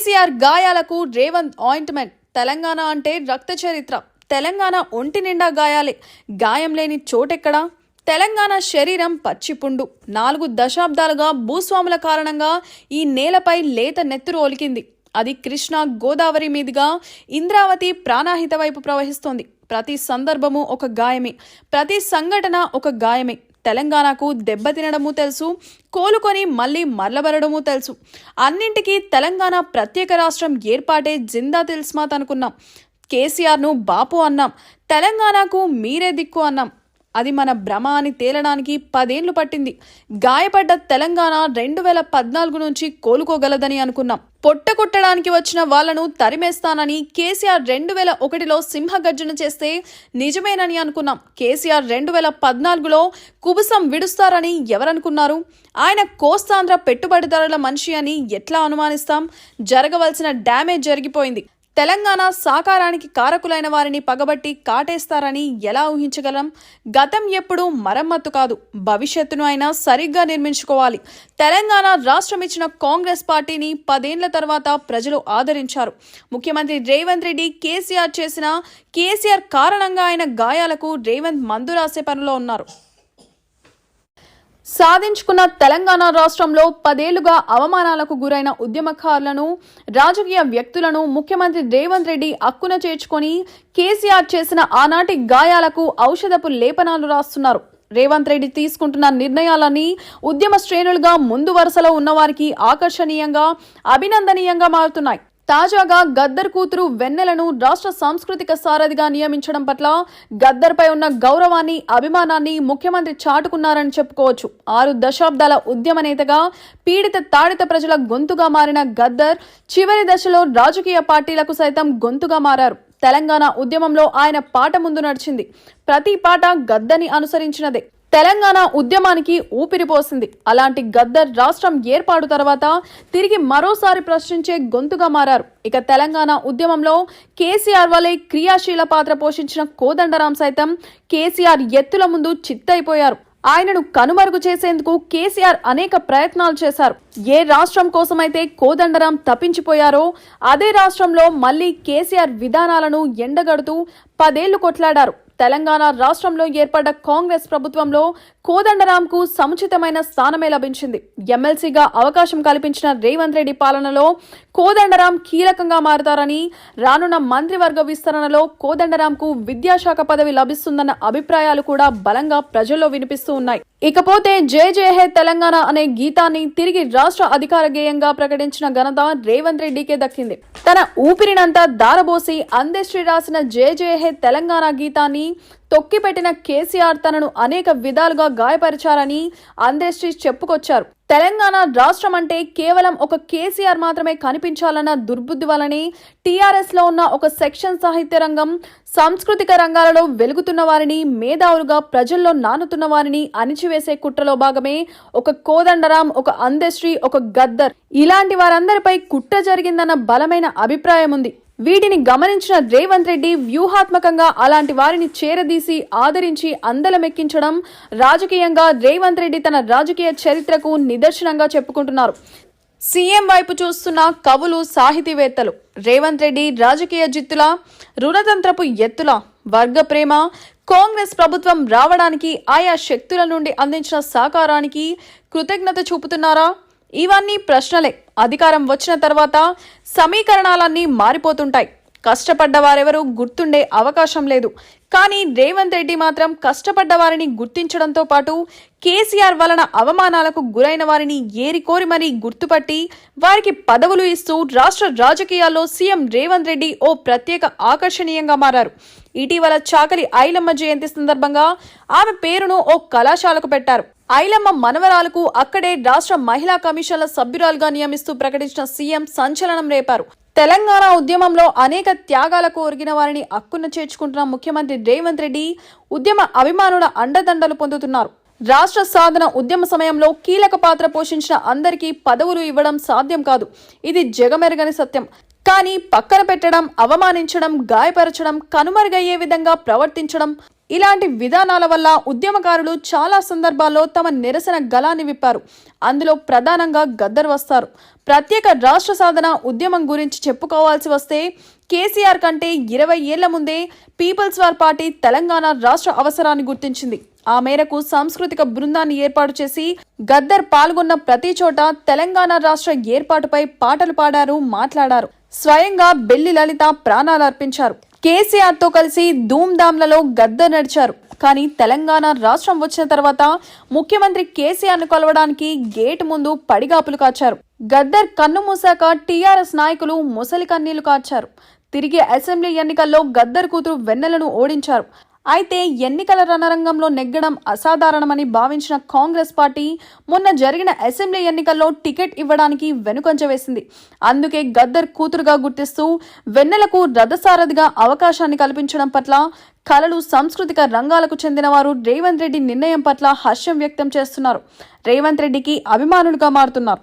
కేసీఆర్ గాయాలకు రేవంత్ ఆయింట్మెంట్. తెలంగాణ అంటే రక్త చరిత్ర. తెలంగాణ ఒంటి నిండా గాయాలే. గాయం లేని చోటెక్కడా? తెలంగాణ శరీరం పచ్చిపుండు. నాలుగు దశాబ్దాలుగా భూస్వాముల కారణంగా ఈ నేలపై లేత నెత్తురు ఒలికింది. అది కృష్ణా గోదావరి మీదుగా ఇంద్రావతి ప్రాణాహిత వైపు ప్రవహిస్తోంది. ప్రతి సందర్భము ఒక గాయమే. ప్రతి సంఘటన ఒక గాయమే. తెలంగాణకు దెబ్బతినడము తెలుసు కోలుకొని మళ్ళీ మరలబడము తెలుసు. అన్నింటికీ తెలంగాణ ప్రత్యేక రాష్ట్రం ఏర్పాటే జిందా తిల్స్మాత్ అనుకున్నాం. కేసీఆర్ను బాపు అన్నాం. తెలంగాణకు మీరే దిక్కు అన్నాం. అది మన భ్రమ అని తేలడానికి పదేళ్ళు పట్టింది. గాయపడ్డ తెలంగాణ రెండు వేల పద్నాలుగు నుంచి కోలుకోగలదని అనుకున్నాం. పొట్ట కొట్టడానికి వచ్చిన వాళ్ళను తరిమేస్తానని కేసీఆర్ రెండు వేల ఒకటిలో సింహగర్జన చేస్తే నిజమేనని అనుకున్నాం. కేసీఆర్ రెండు వేల పద్నాలుగులో కుబుసం విడుస్తారని ఎవరనుకున్నారు? ఆయన కోస్తాంధ్ర పెట్టుబడిదారుల మనిషి అని ఎట్లా అనుమానిస్తాం? జరగవలసిన డ్యామేజ్ జరిగిపోయింది. తెలంగాణ సాకారానికి కారకులైన వారిని పగబట్టి కాటేస్తారని ఎలా ఊహించగలం? గతం ఎప్పుడు మరమ్మత్తు కాదు. భవిష్యత్తును అయినా సరిగ్గా నిర్మించుకోవాలి. తెలంగాణ రాష్ట్రం ఇచ్చిన కాంగ్రెస్ పార్టీని పదేళ్ళ తర్వాత ప్రజలు ఆదరించారు. ముఖ్యమంత్రి రేవంత్ రెడ్డి కేసీఆర్ చేసిన కేసీఆర్ కారణంగా ఆయన గాయాలకు రేవంత్ మందు రాసే పనిలో ఉన్నారు. సాధించుకున్న తెలంగాణ రాష్ట్రంలో పదేళ్ళుగా అవమానాలకు గురైన ఉద్యమకారులను రాజకీయ వ్యక్తులను ముఖ్యమంత్రి రేవంత్ రెడ్డి అక్కున చేర్చుకొని కేసీఆర్ చేసిన ఆనాటి గాయాలకు ఔషధపు లేపనాలు రాస్తున్నారు. రేవంత్ రెడ్డి తీసుకుంటున్న నిర్ణయాలన్నీ ఉద్యమ శ్రేణులుగా ముందు వరుసలో ఉన్నవారికి ఆకర్షణీయంగా అభినందనీయంగా మారుతున్నాయి. తాజాగా గద్దర్ కూతురు వెన్నెలను రాష్ట్ర సాంస్కృతిక సారథిగా నియమించడం పట్ల గద్దర్పై ఉన్న గౌరవాన్ని అభిమానాన్ని ముఖ్యమంత్రి చాటుకున్నారని చెప్పుకోవచ్చు. ఆరు దశాబ్దాల ఉద్యమ నేతగా పీడిత తాడిత ప్రజల గొంతుగా మారిన గద్దర్ చివరి దశలో రాజకీయ పార్టీలకు సైతం గొంతుగా మారారు. తెలంగాణ ఉద్యమంలో ఆయన పాట ముందు నడిచింది. ప్రతి పాట గద్దని అనుసరించినదే. తెలంగాణ ఉద్యమానికి ఊపిరిపోసింది అలాంటి గద్దర్ రాష్ట్రం ఏర్పాటు తర్వాత తిరిగి మరోసారి ప్రశ్నించే గొంతుగా మారారు. ఇక తెలంగాణ ఉద్యమంలో కేసీఆర్ వలె క్రియాశీల పాత్ర పోషించిన కోదండరాం సైతం కేసీఆర్ ఎత్తుల ముందు చిత్తైపోయారు. ఆయనను కనుమరుగు చేసేందుకు కేసీఆర్ అనేక ప్రయత్నాలు చేశారు. ఏ రాష్ట్రం కోసమైతే కోదండరాం తప్పించిపోయారో అదే రాష్ట్రంలో మళ్ళీ కేసీఆర్ విధానాలను ఎండగడుతూ పదేళ్ళు కొట్లాడారు. తెలంగాణ రాష్ట్రంలో ఏర్పడ్డ కాంగ్రెస్ ప్రభుత్వంలో కోదండరాంకు సముచితమైన స్థానమే లభించింది. ఎమ్మెల్సీగా అవకాశం కల్పించిన రేవంత్ రెడ్డి పాలనలో కోదండరాం కీలకంగా మారతారని రానున్న మంత్రివర్గ విస్తరణలో కోదండరాంకు విద్యాశాఖ పదవి లభిస్తుందన్న అభిప్రాయాలు కూడా బలంగా ప్రజల్లో వినిపిస్తూ ఉన్నాయి. ఇకపోతే జే జే హే తెలంగాణ అనే గీతాన్ని తిరిగి రాష్ట్ర అధికార గేయంగా ప్రకటించిన ఘనత రేవంత్ రెడ్డికే దక్కింది. తన ఊపిరినంతా దారబోసి అందశ్రీ రాసిన జే జే హే తెలంగాణ గీతాన్ని తొక్కిపెట్టిన కేసీఆర్ తనను అనేక విధాలుగా గాయపరిచారని అందశ్రీ చెప్పుకొచ్చారు. తెలంగాణ రాష్ట్రం అంటే కేవలం ఒక కేసీఆర్ మాత్రమే కనిపించాలన్న దుర్బుద్ధి వలనే టీఆర్ఎస్లో ఉన్న ఒక సెక్షన్ సాహిత్య రంగం సాంస్కృతిక రంగాలలో వెలుగుతున్న వారిని మేధావులుగా ప్రజల్లో నానుతున్న వారిని అణిచివేసే కుట్రలో భాగమే ఒక కోదండరాం ఒక అందశ్రీ ఒక గద్దర్. ఇలాంటి వారందరిపై కుట్ర జరిగిందన్న బలమైన అభిప్రాయం ఉంది వీటిని గమనించిన రేవంత్ రెడ్డి వ్యూహాత్మకంగా అలాంటి వారిని చేరదీసి ఆదరించి అందలమెక్కించడం రాజకీయంగా రేవంత్ రెడ్డి తన రాజకీయ చరిత్రకు నిదర్శనంగా చెప్పుకుంటున్నారు. సీఎం వైపు చూస్తున్న కవులు సాహితీవేత్తలు రేవంత్ రెడ్డి రాజకీయ జిత్తుల రుణతంత్రపు ఎత్తుల వర్గ ప్రేమ కాంగ్రెస్ ప్రభుత్వం రావడానికి ఆయా శక్తుల నుండి అందించిన సహకారానికి కృతజ్ఞత చూపుతున్నారా? ఇవన్నీ ప్రశ్నలే. అధికారం వచ్చిన తర్వాత సమీకరణాలన్నీ మారిపోతుంటాయి. కష్టపడ్డ వారెవరూ గుర్తుండే అవకాశం లేదు. కానీ రేవంత్ రెడ్డి మాత్రం కష్టపడ్డ వారిని గుర్తించడంతో పాటు కేసీఆర్ వలన అవమానాలకు గురైన వారిని ఏరికోరి మరీ గుర్తుపట్టి వారికి పదవులు ఇస్తూ రాష్ట్ర రాజకీయాల్లో సీఎం రేవంత్ రెడ్డి ఓ ప్రత్యేక ఆకర్షణీయంగా మారారు. ఇటీవల చాకలి ఐలమ్మ జయంతి సందర్భంగా ఆమె పేరును ఓ కళాశాలకు పెట్టారు. ఐలమ్మ మనవరాలకు అక్కడే రాష్ట్ర మహిళా కమిషన్ల సభ్యురాలుగా నియమిస్తూ ప్రకటించిన సీఎం సంచలనం రేపారు. తెలంగాణ ఉద్యమంలో అనేక త్యాగాలకు ఒరిగిన వారిని అక్కున చేర్చుకుంటున్న ముఖ్యమంత్రి రేవంత్ రెడ్డి ఉద్యమ అభిమానుల అండదండలు పొందుతున్నారు. రాష్ట్ర సాధన ఉద్యమ సమయంలో కీలక పాత్ర పోషించిన అందరికీ పదవులు ఇవ్వడం సాధ్యం కాదు. ఇది జగమెరగని సత్యం. కానీ పక్కన పెట్టడం అవమానించడం గాయపరచడం కనుమరుగయ్యే విధంగా ప్రవర్తించడం ఇలాంటి విధానాల వల్ల ఉద్యమకారులు చాలా సందర్భాల్లో తమ నిరసన గలాన్ని విప్పారు. అందులో ప్రధానంగా గద్దర్ వస్తారు. ప్రత్యేక రాష్ట్ర సాధన ఉద్యమం గురించి చెప్పుకోవాల్సి వస్తే కేసీఆర్ కంటే ఇరవై ఏళ్ళ ముందే పీపుల్స్ వార్ పార్టీ తెలంగాణ రాష్ట్ర అవసరాన్ని గుర్తించింది. ఆ మేరకు సాంస్కృతిక బృందాన్ని ఏర్పాటు చేసి గద్దర్ పాల్గొన్న ప్రతి చోట తెలంగాణ రాష్ట్ర ఏర్పాటుపై పాటలు పాడారు మాట్లాడారు. స్వయంగా బెల్లి లలిత ప్రాణాలు అర్పించారు. కేసీఆర్తో కలిసి ధూమ్ధామ్లలో గద్దర్ నడిచారు. కానీ తెలంగాణ రాష్ట్రం వచ్చిన తర్వాత ముఖ్యమంత్రి కేసీఆర్ను కలవడానికి గేట్ ముందు పడిగాపులు కాచారు. గద్దర్ కన్ను మూసాక టీఆర్ఎస్ నాయకులు ముసలి కన్నీళ్ళు కాచారు తిరిగి అసెంబ్లీ ఎన్నికల్లో గద్దర్ కూతురు వెన్నెలను ఓడించారు. అయితే ఎన్నికల రణరంగంలో నెగ్గడం అసాధారణమని భావించిన కాంగ్రెస్ పార్టీ మొన్న జరిగిన అసెంబ్లీ ఎన్నికల్లో టికెట్ ఇవ్వడానికి వెనుకొంచ వేసింది. అందుకే గద్దర్ కూతురుగా గుర్తిస్తూ వెన్నెలకు రథసారథిగా అవకాశాన్ని కల్పించడం పట్ల కళలు సాంస్కృతిక రంగాలకు చెందినవారు రేవంత్ రెడ్డి నిర్ణయం పట్ల హర్షం వ్యక్తం చేస్తున్నారు. రేవంత్ రెడ్డికి అభిమానులుగా మారుతున్నారు.